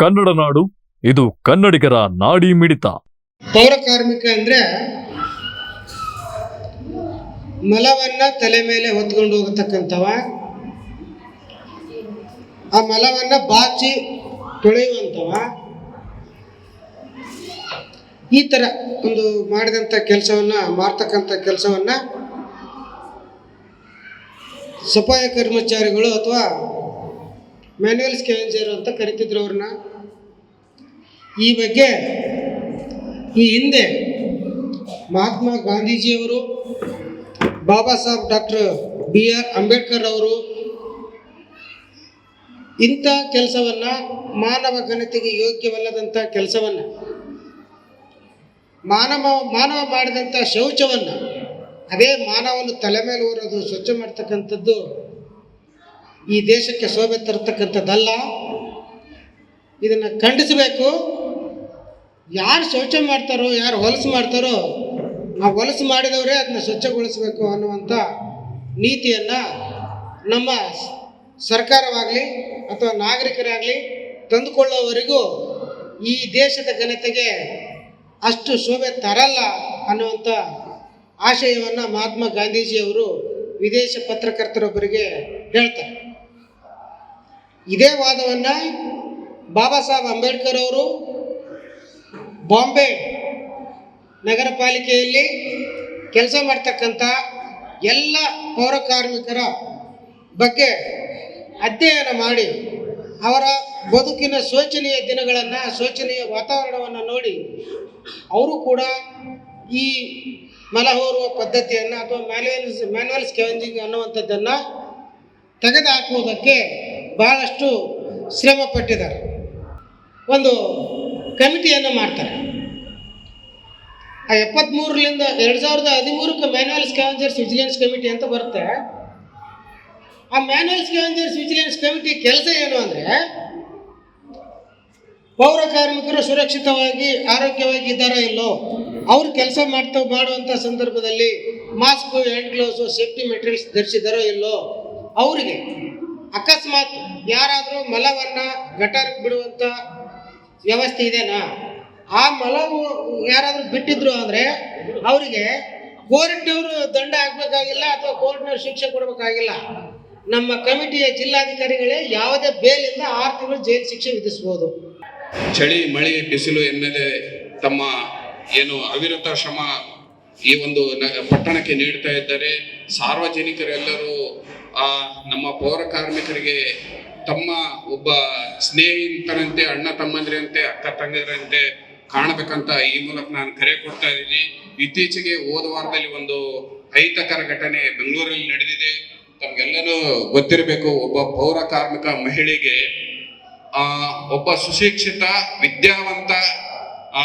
ಕನ್ನಡ ನಾಡು, ಇದು ಕನ್ನಡಿಗರ ನಾಡಿ ಮಿಡಿತ. ಪೌರ ಕಾರ್ಮಿಕ ಅಂದ್ರೆ ಮಲವನ್ನ ತಲೆ ಮೇಲೆ ಹೊತ್ಕೊಂಡು ಹೋಗತಕ್ಕಂಥವ. ಆ ಮಲವನ್ನ ಬಾಚಿ ತೊಳೆಯುವಂಥವ. ಈ ಥರ ಒಂದು ಮಾಡಿದಂಥ ಕೆಲಸವನ್ನ, ಮಾಡ್ತಕ್ಕಂಥ ಕೆಲಸವನ್ನ ಸಫಾಯ ಕರ್ಮಚಾರಿಗಳು ಅಥವಾ ಮ್ಯಾನ್ಯುವಲ್ ಸ್ಕ್ಯಾವೆಂಜರ್ ಅಂತ ಕರಿತಿದ್ರು ಅವ್ರನ್ನ. ಈ ಬಗ್ಗೆ ಈ ಹಿಂದೆ ಮಹಾತ್ಮ ಗಾಂಧೀಜಿಯವರು, Baba Saheb doctor B R Ambedkar ಅವರು ಇಂಥ ಕೆಲಸವನ್ನು ಮಾನವ ಘನತೆಗೆ ಯೋಗ್ಯವಲ್ಲದಂಥ ಕೆಲಸವನ್ನು, ಮಾನವ ಮಾನವ ಮಾಡಿದಂಥ ಶೌಚವನ್ನು, ಅದೇ ಮಾನವನ ತಲೆ ಮೇಲೆ ಹೊರೋದು ಸ್ವಚ್ಛ ಮಾಡ್ತಕ್ಕಂಥದ್ದು ಈ ದೇಶಕ್ಕೆ ಶೋಭೆ ತರತಕ್ಕಂಥದ್ದಲ್ಲ. ಇದನ್ನು ಖಂಡಿಸಬೇಕು. ಯಾರು ಶೌಚ ಮಾಡ್ತಾರೋ, ಯಾರು ಹೊಲಸು ಮಾಡ್ತಾರೋ, ಆ ಹೊಲಸು ಮಾಡಿದವರೇ ಅದನ್ನ ಸ್ವಚ್ಛಗೊಳಿಸಬೇಕು ಅನ್ನುವಂಥ ನೀತಿಯನ್ನು ನಮ್ಮ ಸರ್ಕಾರವಾಗಲಿ ಅಥವಾ ನಾಗರಿಕರಾಗಲಿ ತಂದುಕೊಳ್ಳೋವರೆಗೂ ಈ ದೇಶದ ಘನತೆಗೆ ಅಷ್ಟು ಶೋಭೆ ತರಲ್ಲ ಅನ್ನುವಂಥ ಆಶಯವನ್ನು ಮಹಾತ್ಮ ಗಾಂಧೀಜಿಯವರು ವಿದೇಶ ಪತ್ರಕರ್ತರೊಬ್ಬರಿಗೆ ಹೇಳ್ತಾರೆ. ಇದೇ ವಾದವನ್ನು ಬಾಬಾ ಸಾಹೇಬ್ ಅಂಬೇಡ್ಕರ್ ಅವರು ಬಾಂಬೆ ನಗರ ಪಾಲಿಕೆಯಲ್ಲಿ ಕೆಲಸ ಮಾಡ್ತಕ್ಕಂಥ ಎಲ್ಲ ಪೌರ ಕಾರ್ಮಿಕರ ಬಗ್ಗೆ ಅಧ್ಯಯನ ಮಾಡಿ ಅವರ ಬದುಕಿನ ಶೋಚನೀಯ ದಿನಗಳನ್ನು, ಶೋಚನೀಯ ವಾತಾವರಣವನ್ನು ನೋಡಿ ಅವರು ಕೂಡ ಈ ಮಲ ಹೋರುವ ಪದ್ಧತಿಯನ್ನು ಅಥವಾ ಮ್ಯಾನ್ಯುವಲ್ ಮ್ಯಾನ್ಯುವಲ್ ಸ್ಕ್ಯಾವೆಂಜಿಂಗ್ ಅನ್ನುವಂಥದ್ದನ್ನು ತೆಗೆದುಹಾಕುವುದಕ್ಕೆ ಬಹಳಷ್ಟು ಶ್ರಮ ಪಟ್ಟಿದ್ದಾರೆ ಒಂದು ಕಮಿಟಿಯನ್ನು ಮಾಡ್ತಾರೆ. ಆ ಎಪ್ಪತ್ತ್ಮೂರರಿಂದ ಎರಡು ಸಾವಿರದ ಹದಿಮೂರಕ್ಕೆ ಮ್ಯಾನ್ಯಲ್ ಸ್ಕ್ಯಾವೆಂಜರ್ಸ್ ವಿಜಿಲೆನ್ಸ್ ಕಮಿಟಿ ಅಂತ ಬರುತ್ತೆ. ಆ ಮ್ಯಾನ್ಯಲ್ ಸ್ಕ್ಯಾವೆಂಜರ್ಸ್ ವಿಜಿಲೆನ್ಸ್ ಕಮಿಟಿ ಕೆಲಸ ಏನು ಅಂದರೆ, ಪೌರ ಕಾರ್ಮಿಕರು ಸುರಕ್ಷಿತವಾಗಿ, ಆರೋಗ್ಯವಾಗಿ ಇದ್ದಾರೋ ಇಲ್ಲೋ, ಅವ್ರು ಕೆಲಸ ಮಾಡ್ತಾ ಮಾಡುವಂಥ ಸಂದರ್ಭದಲ್ಲಿ mask hand gloves safety materials ಧರಿಸಿದಾರೋ ಇಲ್ಲೋ, ಅವರಿಗೆ ಅಕಸ್ಮಾತ್ ಯಾರಾದರೂ ಮಲವನ್ನು ಗಟರ್ಗೆ ಬಿಡುವಂಥ ವ್ಯವಸ್ಥೆ ಇದೆನಾ? ಆ ಮಲವು ಯಾರಾದರೂ ಬಿಟ್ಟಿದ್ರು ಅಂದರೆ ಅವರಿಗೆ ಕೋರ್ಟ್ನವರು ದಂಡ ಹಾಕಬೇಕಾಗಿಲ್ಲ ಅಥವಾ ಕೋರ್ಟ್ನವ್ರು ಶಿಕ್ಷೆ ಕೊಡಬೇಕಾಗಿಲ್ಲ. ನಮ್ಮ ಕಮಿಟಿಯ ಜಿಲ್ಲಾಧಿಕಾರಿಗಳೇ ಯಾವುದೇ ಬೇಲಿಂದ ಆರು ತಿಂಗಳು ಜೈಲು ಶಿಕ್ಷೆ ವಿಧಿಸಬಹುದು ಚಳಿ, ಮಳೆ, ಬಿಸಿಲು ಎನ್ನದೆ ತಮ್ಮ ಏನು ಅವಿರತ ಶ್ರಮ ಈ ಒಂದು ಪಟ್ಟಣಕ್ಕೆ ನೀಡ್ತಾ ಇದ್ದಾರೆ. ಸಾರ್ವಜನಿಕರೆಲ್ಲರೂ ಆ ನಮ್ಮ ಪೌರ ಕಾರ್ಮಿಕರಿಗೆ ತಮ್ಮ ಒಬ್ಬ ಸ್ನೇಹಿತರಂತೆ, ಅಣ್ಣ ತಮ್ಮಂದಿರಂತೆ, ಅಕ್ಕ ತಂಗಿಯರಂತೆ ಕಾಣಬೇಕಂತ ಈ ಮೂಲಕ ನಾನು ಕರೆ ಕೊಡ್ತಾ ಇದ್ದೀನಿ. ಇತ್ತೀಚೆಗೆ ಹೋದ ವಾರದಲ್ಲಿ ಒಂದು ಅಹಿತಕರ ಘಟನೆ ಬೆಂಗಳೂರಲ್ಲಿ ನಡೆದಿದೆ. ತಮಗೆಲ್ಲರೂ ಗೊತ್ತಿರಬೇಕು, ಒಬ್ಬ ಪೌರ ಕಾರ್ಮಿಕ ಮಹಿಳೆಗೆ, ಆ, ಒಬ್ಬ ಸುಶಿಕ್ಷಿತ, ವಿದ್ಯಾವಂತ, ಆ,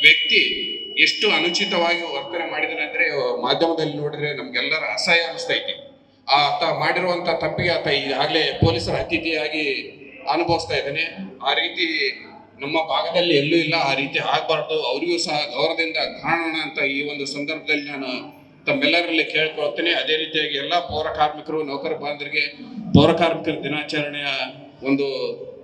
ವ್ಯಕ್ತಿ ಎಷ್ಟು ಅನುಚಿತವಾಗಿ ವರ್ತನೆ ಮಾಡಿದಾನೆ ಅಂದ್ರೆ ಮಾಧ್ಯಮದಲ್ಲಿ ನೋಡಿದ್ರೆ ನಮ್ಗೆಲ್ಲರ ಅಸಹ್ಯ ಅನಿಸ್ತೈತಿ ಆತ ಮಾಡಿರುವಂತ ತಪ್ಪಿಗೆ ಆತ ಈಗಾಗಲೇ ಪೊಲೀಸರ ಅತಿಥಿಯಾಗಿ ಅನುಭವಿಸ್ತಾ ಇದ್ದಾನೆ. ಆ ರೀತಿ ನಮ್ಮ ಭಾಗದಲ್ಲಿ ಎಲ್ಲೂ ಇಲ್ಲ, ಆ ರೀತಿ ಆಗ್ಬಾರ್ದು. ಅವರಿಗೂ ಸಹ ಗೌರವದಿಂದ ಕಾಣೋಣ ಅಂತ ಈ ಒಂದು ಸಂದರ್ಭದಲ್ಲಿ ನಾನು ತಮ್ಮೆಲ್ಲರಲ್ಲಿ ಕೇಳ್ಕೊಳ್ತೇನೆ. ಅದೇ ರೀತಿಯಾಗಿ ಎಲ್ಲ ಪೌರ ಕಾರ್ಮಿಕರು, ನೌಕರ ಬಾಂಧವರಿಗೆ ಪೌರ ಕಾರ್ಮಿಕರ ದಿನಾಚರಣೆಯ ಒಂದು